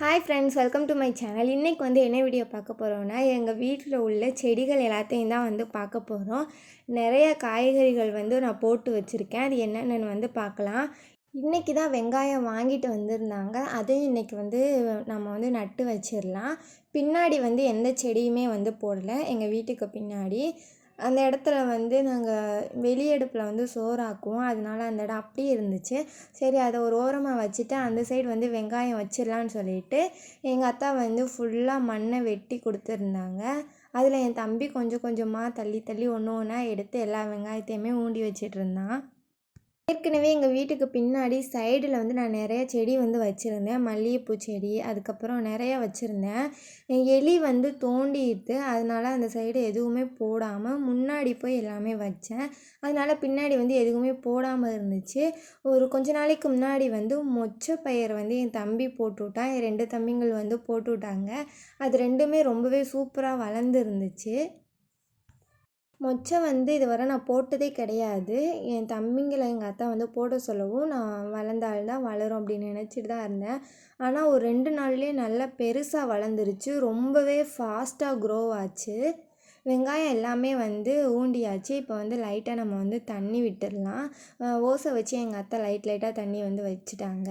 Hi friends welcome to my channel இன்றைக்கி வந்து என்ன வீடியோ பார்க்க போகிறோன்னா எங்கள் வீட்டில் உள்ள செடிகள் எல்லாத்தையும் தான் வந்து பார்க்க போகிறோம் நிறைய காய்கறிகள் வந்து நான் போட்டு வச்சுருக்கேன். அது என்னென்னு வந்து பார்க்கலாம். இன்றைக்கி தான் வெங்காயம் வாங்கிட்டு வந்திருந்தாங்க. அதையும் இன்றைக்கி வந்து நம்ம வந்து நட்டு வச்சிடலாம். பின்னாடி வந்து எந்த செடியுமே வந்து போடலை. எங்கள் வீட்டுக்கு பின்னாடி அந்த இடத்துல வந்து நாங்கள் வெளியடுப்பில் வந்து சோறாக்குவோம். அதனால அந்த இடம் அப்படியே இருந்துச்சு. சரி அதை ஒரு ஓரமாக வச்சுட்டு அந்த சைடு வந்து வெங்காயம் வச்சிடலான்னு சொல்லிட்டு எங்கள் அத்தா வந்து ஃபுல்லாக மண்ணை வெட்டி கொடுத்துருந்தாங்க. அதில் என் தம்பி கொஞ்சம் கொஞ்சமாக தள்ளி தள்ளி ஒன்று ஒன்றா எடுத்து எல்லா வெங்காயத்தையுமே ஊண்டி வச்சிட்ருந்தான் ஏற்கனவே எங்கள் வீட்டுக்கு பின்னாடி சைடில் வந்து நான் நிறைய செடி வந்து வச்சுருந்தேன். மல்லிகைப்பூ செடி அதுக்கப்புறம் நிறையா வச்சுருந்தேன். எலி வந்து தோண்டிட்டு அதனால் அந்த சைடு எதுவுமே போடாமல் முன்னாடி போய் எல்லாமே வச்சேன். அதனால் பின்னாடி வந்து எதுவுமே போடாமல் இருந்துச்சு. ஒரு கொஞ்ச நாளைக்கு முன்னாடி வந்து மொச்சை பயிர் வந்து என் தம்பி போட்டுவிட்டான் என் ரெண்டு தம்பிங்கள் வந்து போட்டுவிட்டாங்க அது ரெண்டுமே ரொம்பவே சூப்பராக வளர்ந்துருந்துச்சு. மொச்சை வந்து இதுவரை நான் போட்டதே கிடையாது. என் தம்பிங்களை எங்கள் அத்தா வந்து போட சொல்லவும் நான் வளர்ந்தால் தான் வளரும் அப்படின்னு நினச்சிட்டு தான் இருந்தேன். ஆனால் ஒரு ரெண்டு நாள்லேயே நல்லா பெருசாக வளர்ந்துருச்சு. ரொம்பவே ஃபாஸ்ட்டாக க்ரோ ஆச்சு. வெங்காயம் எல்லாமே வந்து ஊண்டியாச்சு. இப்போ வந்து லைட்டாக நம்ம வந்து தண்ணி விட்டுடலாம். ஓசை வச்சு எங்கள் அத்தை லைட் லைட்டாக தண்ணி வந்து வச்சுட்டாங்க.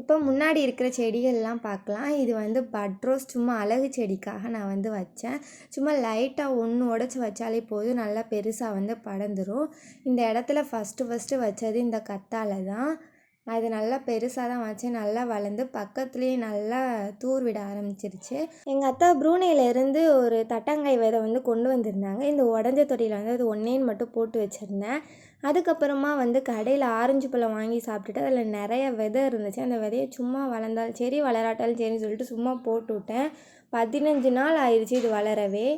இப்போ முன்னாடி இருக்கிற செடிகள்லாம் பார்க்கலாம். இது வந்து பட்ரோஸ் சும்மா அழகு செடிக்காக நான் வந்து வச்சேன். சும்மா லைட்டாக ஒன்று உடச்சி வச்சாலே போதும். நல்லா பெருசாக வந்து படர்ந்துடும் இந்த இடத்துல ஃபஸ்ட்டு ஃபஸ்ட்டு வச்சது இந்த கத்தாழை தான். அது நல்லா பெருசாக தான் வச்சு நல்லா வளர்ந்து பக்கத்துலேயே நல்லா தூர் விட ஆரம்பிச்சிருச்சு. எங்கள் அத்தா ப்ரூனேலேருந்து ஒரு தட்டங்காய் விதை வந்து கொண்டு வந்திருந்தாங்க. இந்த உடஞ்ச தொட்டியில் வந்து அது ஒன்றேன்னு மட்டும் போட்டு வச்சுருந்தேன். அதுக்கப்புறமா வந்து கடையில் ஆரஞ்சு பழம் வாங்கி சாப்பிட்டுட்டு அதில் நிறைய விதை இருந்துச்சு. அந்த விதையை சும்மா வளர்ந்தாலும் சரி வளராட்டாலும் சரின்னு சொல்லிட்டு சும்மா போட்டு விட்டேன். பதினஞ்சு நாள் ஆயிடுச்சு இது வளரவே.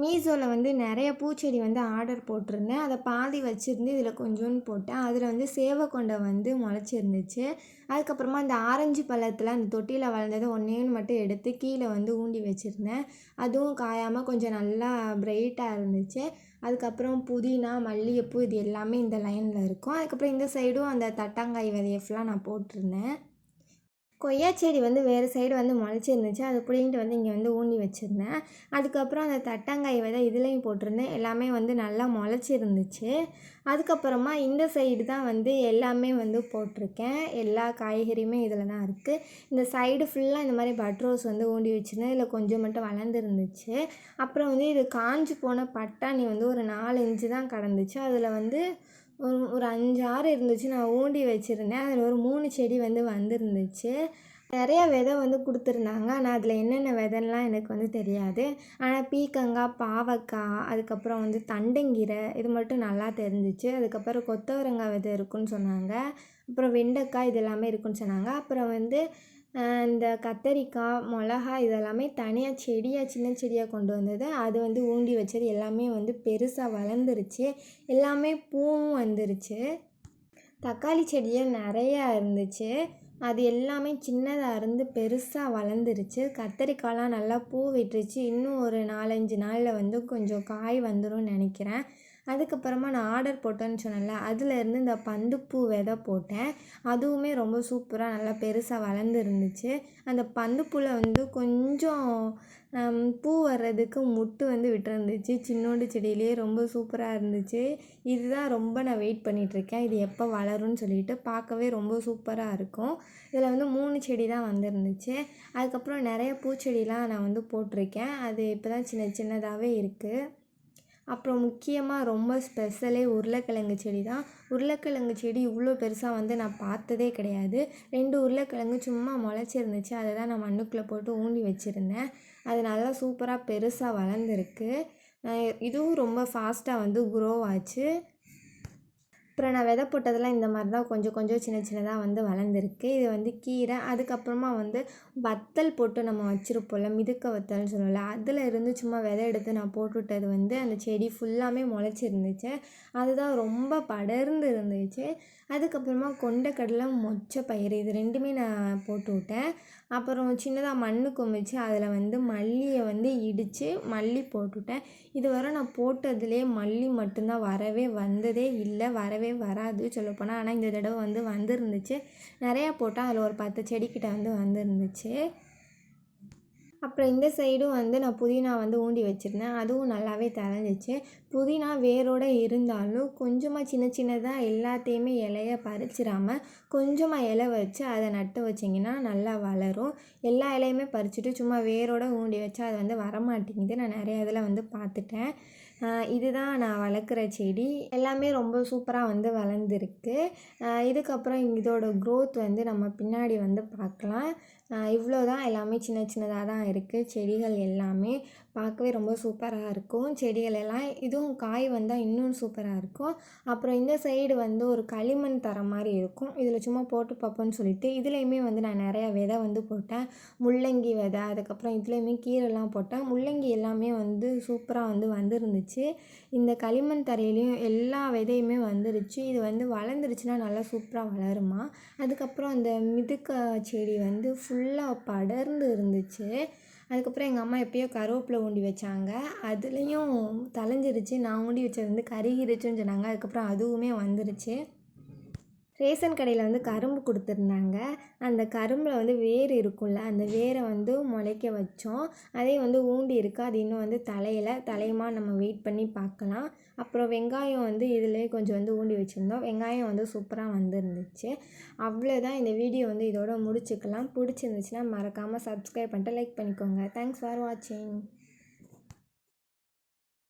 மீஷோவில் வந்து நிறைய பூச்செடி வந்து ஆர்டர் போட்டிருந்தேன். அதை பாதி வச்சுருந்து இதில் கொஞ்சோன்னு போட்டேன். அதில் வந்து சேவக்கொண்டை வந்து முளைச்சிருந்துச்சு. அதுக்கப்புறமா அந்த ஆரஞ்சு பழத்தில் அந்த தொட்டியில் வளர்ந்ததை ஒன்றையும் மட்டும் எடுத்து கீழே வந்து ஊண்டி வச்சுருந்தேன். அதுவும் காயாமல் கொஞ்சம் நல்லா பிரைட்டாக இருந்துச்சு. அதுக்கப்புறம் புதினா மல்லிகைப்பூ இது எல்லாமே இந்த லைனில் இருக்கும். அதுக்கப்புறம் இந்த சைடும் அந்த தட்டாங்காய் விதையை ஃபுல்லாக நான் போட்டிருந்தேன். கொய்யா செடி வந்து வேறு சைடு வந்து முளைச்சிருந்துச்சு அது பிடிங்கிட்டு வந்து இங்கே வந்து ஊண்டி வச்சுருந்தேன். அதுக்கப்புறம் அந்த தட்டங்காய் விதை இதுலேயும் போட்டிருந்தேன். எல்லாமே வந்து நல்லா முளைச்சிருந்துச்சு அதுக்கப்புறமா இந்த சைடு தான் வந்து எல்லாமே வந்து போட்டிருக்கேன். எல்லா காய்கறியுமே இதில் தான் இருக்குது இந்த சைடு ஃபுல்லாக இந்த மாதிரி பட்ரோஸ் வந்து ஊண்டி வச்சுருந்தேன். இதில் கொஞ்சம் மட்டும் வளர்ந்துருந்துச்சு அப்புறம் வந்து இது காஞ்சி போன பட்டாணி வந்து ஒரு நாலு இன்ச்சு தான் கடந்துச்சு. அதில் வந்து ஒரு ஒரு அஞ்சு ஆறு இருந்துச்சு நான் ஊண்டி வச்சுருந்தேன். அதில் ஒரு மூணு செடி வந்து வந்துருந்துச்சு. நிறையா விதை வந்து கொடுத்துருந்தாங்க. ஆனால் அதில் என்னென்ன விதைலாம் எனக்கு வந்து தெரியாது. ஆனால் பீக்கங்காய் பாவக்காய் அதுக்கப்புறம் வந்து தண்டங்கீரை இது மட்டும் நல்லா தெரிஞ்சிச்சு. அதுக்கப்புறம் கொத்தவரங்காய் விதை இருக்குன்னு சொன்னாங்க. அப்புறம் வெண்டைக்காய் இது எல்லாமே இருக்குன்னு சொன்னாங்க. அப்புறம் வந்து இந்த கத்தரிக்காய் மிளகா இதெல்லாமே தனியாக செடியாக சின்ன செடியாக கொண்டு வந்தது. அது வந்து ஊண்டி வச்சது. எல்லாமே வந்து பெருசாக வளர்ந்துருச்சு. எல்லாமே பூவும் வந்துருச்சு. தக்காளி செடியும் நிறையா இருந்துச்சு. அது எல்லாமே சின்னதாக இருந்து பெருசாக வளர்ந்துருச்சு. கத்தரிக்காய்லாம் நல்லா பூ விட்டுருச்சு. இன்னும் ஒரு நாலஞ்சு நாளில் வந்து கொஞ்சம் காய் வந்துடும் நினைக்கிறேன். அதுக்கப்புறமா நான் ஆர்டர் போட்டேன்னு சொன்னேன்ல அதுலேருந்து இந்த பந்துப்பூ விதை போட்டேன். அதுவுமே ரொம்ப சூப்பராக நல்லா பெருசாக வளர்ந்துருந்துச்சு. அந்த பந்துப்பூவில் வந்து கொஞ்சம் பூ வர்றதுக்கு முட்டு வந்து விட்டுருந்துச்சு. சின்னோண்டு செடியிலே ரொம்ப சூப்பராக இருந்துச்சு. இதுதான் ரொம்ப நான் வெயிட் பண்ணிகிட்ருக்கேன் இது எப்போ வளரும்னு சொல்லிட்டு பார்க்கவே ரொம்ப சூப்பராக இருக்கும். இதில் வந்து மூணு செடி தான் வந்துருந்துச்சு. அதுக்கப்புறம் நிறைய பூச்செடிலாம் நான் வந்து போட்டிருக்கேன். அது இப்போ தான் சின்ன சின்னதாகவே இருக்குது அப்புறம் முக்கியமாக ரொம்ப ஸ்பெஷலே உருளைக்கிழங்கு செடி தான். உருளைக்கிழங்கு செடி இவ்வளோ பெருசாக வந்து நான் பார்த்ததே கிடையாது. ரெண்டு உருளைக்கிழங்கு சும்மா முளைச்சிருந்துச்சு. அதை தான் நான் மண்ணுக்குள்ளே போட்டு ஊண்டி வச்சுருந்தேன். அது நல்லா சூப்பராக பெருசாக வளர்ந்துருக்கு. இதுவும் ரொம்ப ஃபாஸ்ட்டாக வந்து குரோவ் ஆச்சு. அப்புறம் நான் விதை போட்டதெல்லாம் இந்த மாதிரி தான் கொஞ்சம் கொஞ்சம் சின்ன சின்னதாக வந்து வளர்ந்துருக்கு. இது வந்து கீரை அதுக்கப்புறமா வந்து வத்தல் போட்டு நம்ம வச்சுருப்போம்ல மிதுக்க வத்தல்னு சொல்லுவோம்ல அதில் இருந்து சும்மா விதை எடுத்து நான் போட்டுவிட்டது வந்து அந்த செடி ஃபுல்லாமே முளைச்சிருந்துச்சு. அதுதான் ரொம்ப படர்ந்து இருந்துச்சு. அதுக்கப்புறமா கொண்டக்கடலை மொச்சை பயிறு இது ரெண்டுமே நான் போட்டு விட்டேன் அப்புறம் சின்னதாக மண் குமிச்சு அதில் வந்து மல்லியை வந்து இடித்து மல்லி போட்டுவிட்டேன் இதுவரை நான் போட்டதுலேயே மல்லி மட்டும்தான் வரவே வந்ததே இல்லை வரவே வராது சொல்லப்போனால் ஆனால் இந்த தடவை வந்து வந்திருந்துச்சு. நிறையா போட்டால் அதில் ஒரு பத்து செடிக்கிட்ட வந்து வந்திருந்துச்சு. அப்புறம் இந்த சைடும் வந்து நான் புதினா வந்து ஊண்டி வச்சுருந்தேன். அதுவும் நல்லாவே தழைஞ்சிச்சு. புதினா வேரோடு இருந்தாலும் கொஞ்சமாக சின்ன சின்னதாக எல்லாத்தையுமே இலைய பறிச்சிடாமல் கொஞ்சமாக இலை வச்சு அதை நட்டு வச்சிங்கன்னா நல்லா வளரும். எல்லா இலையுமே பறிச்சுட்டு சும்மா வேரோடு ஊண்டி வச்சா அது வந்து வரமாட்டேங்குது நான் நிறையா இதில் வந்து பார்த்துட்டேன். இதுதான் நான் வளர்க்குற செடி. எல்லாமே ரொம்ப சூப்பராக வந்து வளர்ந்துருக்கு. இதுக்கப்புறம் இதோட க்ரோத் வந்து நம்ம பின்னாடி வந்து பார்க்கலாம். இவ்வளோ தான் எல்லாமே சின்ன சின்னதாக தான் இருக்குது செடிகள் எல்லாமே. பார்க்கவே ரொம்ப சூப்பராக இருக்கும். செடிகள் எல்லாம் இதுவும் காய் வந்தால் இன்னும் சூப்பராக இருக்கும். அப்புறம் இந்த சைடு வந்து ஒரு களிமண் தர மாதிரி இருக்கும். இதில் சும்மா போட்டு பார்ப்போன்னு சொல்லிட்டு இதுலேயுமே வந்து நான் நிறையா விதை வந்து போட்டேன். முள்ளங்கி விதை அதுக்கப்புறம் இதுலேயுமே கீரைலாம் போட்டேன். முள்ளங்கி எல்லாமே வந்து சூப்பராக வந்து வந்துருந்துச்சு. இந்த களிமண் தரையிலையும் எல்லா விதையுமே வந்துருச்சு. இது வந்து வளர்ந்துருச்சுன்னா நல்லா சூப்பராக வளருமா? அதுக்கப்புறம் அந்த மிதுக்க செடி வந்து ஃபுல்லாக படர்ந்து இருந்துச்சு. அதுக்கப்புறம் எங்கள் அம்மா எப்பயோ கருவேப்பிலை ஊண்டி வச்சாங்க. அதுலேயும் தலைஞ்சிருச்சு நான் ஊண்டி வச்சது வந்து கருகிருச்சுன்னு சொன்னாங்க. அதுக்கப்புறம் அதுவுமே வந்துருச்சு. ரேஷன் கடையில் வந்து கரும்பு கொடுத்துருந்தாங்க. அந்த கரும்பில் வந்து வேர் இருக்கும்ல அந்த வேரை வந்து முளைக்க வச்சோம். அதே வந்து ஊண்டி இருக்குது அது இன்னும் வந்து தலையில் தலையுமா நம்ம வெயிட் பண்ணி பார்க்கலாம். அப்புறம் வெங்காயம் வந்து இதிலே கொஞ்சம் வந்து ஊண்டி வச்சுருந்தோம். வெங்காயம் வந்து சூப்பராக வந்துருந்துச்சு. அவ்வளோதான் இந்த வீடியோ வந்து இதோட முடிச்சுக்கலாம். பிடிச்சிருந்துச்சுன்னா மறக்காமல் சப்ஸ்கிரைப் பண்ணிட்டு லைக் பண்ணிக்கோங்க. தேங்க்ஸ் ஃபார் வாட்சிங்